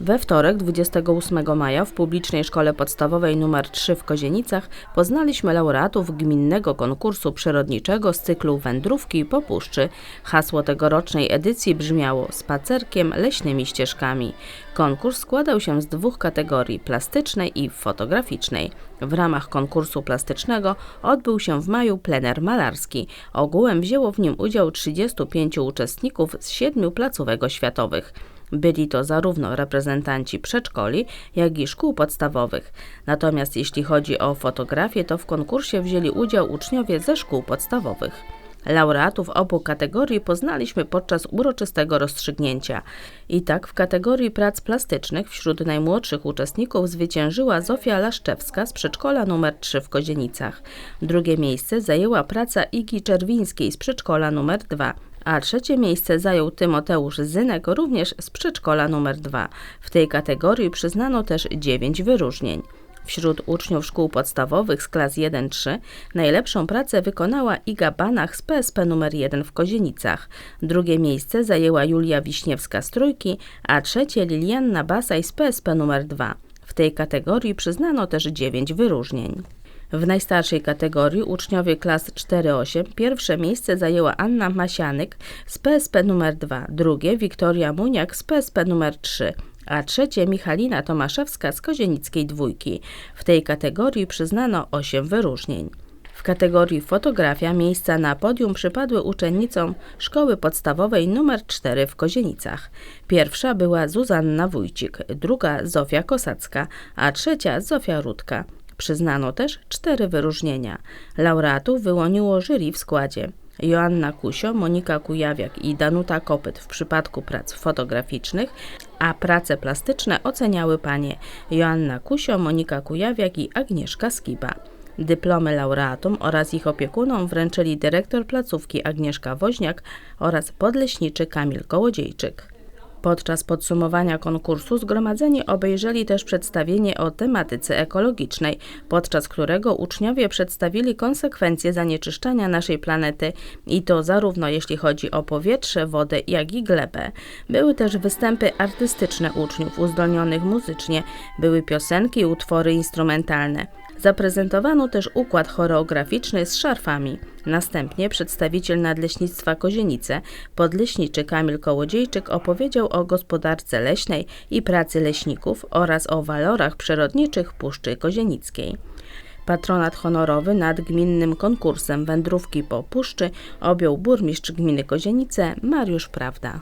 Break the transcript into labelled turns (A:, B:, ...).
A: We wtorek 28 maja w publicznej szkole podstawowej nr 3 w Kozienicach poznaliśmy laureatów gminnego konkursu przyrodniczego z cyklu Wędrówki po puszczy. Hasło tegorocznej edycji brzmiało Spacerkiem leśnymi ścieżkami. Konkurs składał się z dwóch kategorii plastycznej i fotograficznej. W ramach konkursu plastycznego odbył się w maju plener malarski. Ogółem wzięło w nim udział 35 uczestników z siedmiu placówek oświatowych. Byli to zarówno reprezentanci przedszkoli, jak i szkół podstawowych. Natomiast jeśli chodzi o fotografię, to w konkursie wzięli udział uczniowie ze szkół podstawowych. Laureatów obu kategorii poznaliśmy podczas uroczystego rozstrzygnięcia. I tak w kategorii prac plastycznych wśród najmłodszych uczestników zwyciężyła Zofia Laszczewska z przedszkola nr 3 w Kozienicach. Drugie miejsce zajęła praca Igi Czerwińskiej z przedszkola nr 2 a trzecie miejsce zajął Tymoteusz Zynek również z przedszkola nr 2. W tej kategorii przyznano też 9 wyróżnień. Wśród uczniów szkół podstawowych z klas 1-3 najlepszą pracę wykonała Iga Banach z PSP nr 1 w Kozienicach. Drugie miejsce zajęła Julia Wiśniewska z Trójki, a trzecie Lilianna Basaj z PSP nr 2. W tej kategorii przyznano też 9 wyróżnień. W najstarszej kategorii uczniowie klas 4-8 pierwsze miejsce zajęła Anna Masianyk z PSP nr 2, drugie Wiktoria Muniak z PSP nr 3, a trzecie Michalina Tomaszewska z Kozienickiej Dwójki. W tej kategorii przyznano 8 wyróżnień. W kategorii fotografia miejsca na podium przypadły uczennicom szkoły podstawowej nr 4 w Kozienicach. Pierwsza była Zuzanna Wójcik, druga Zofia Kosacka, a trzecia Zofia Rudka. Przyznano też cztery wyróżnienia. Laureatów wyłoniło jury w składzie. Joanna Kusio, Monika Kujawiak i Danuta Kopyt w przypadku prac fotograficznych, a prace plastyczne oceniały panie Joanna Kusio, Monika Kujawiak i Agnieszka Skiba. Dyplomy laureatom oraz ich opiekunom wręczyli dyrektor placówki Agnieszka Woźniak oraz podleśniczy Kamil Kołodziejczyk. Podczas podsumowania konkursu zgromadzeni obejrzeli też przedstawienie o tematyce ekologicznej, podczas którego uczniowie przedstawili konsekwencje zanieczyszczania naszej planety i to zarówno jeśli chodzi o powietrze, wodę, jak i glebę. Były też występy artystyczne uczniów uzdolnionych muzycznie, były piosenki utwory instrumentalne. Zaprezentowano też układ choreograficzny z szarfami. Następnie przedstawiciel Nadleśnictwa Kozienice, podleśniczy Kamil Kołodziejczyk opowiedział o gospodarce leśnej i pracy leśników oraz o walorach przyrodniczych Puszczy Kozienickiej. Patronat honorowy nad gminnym konkursem wędrówki po puszczy objął burmistrz gminy Kozienice Mariusz Prawda.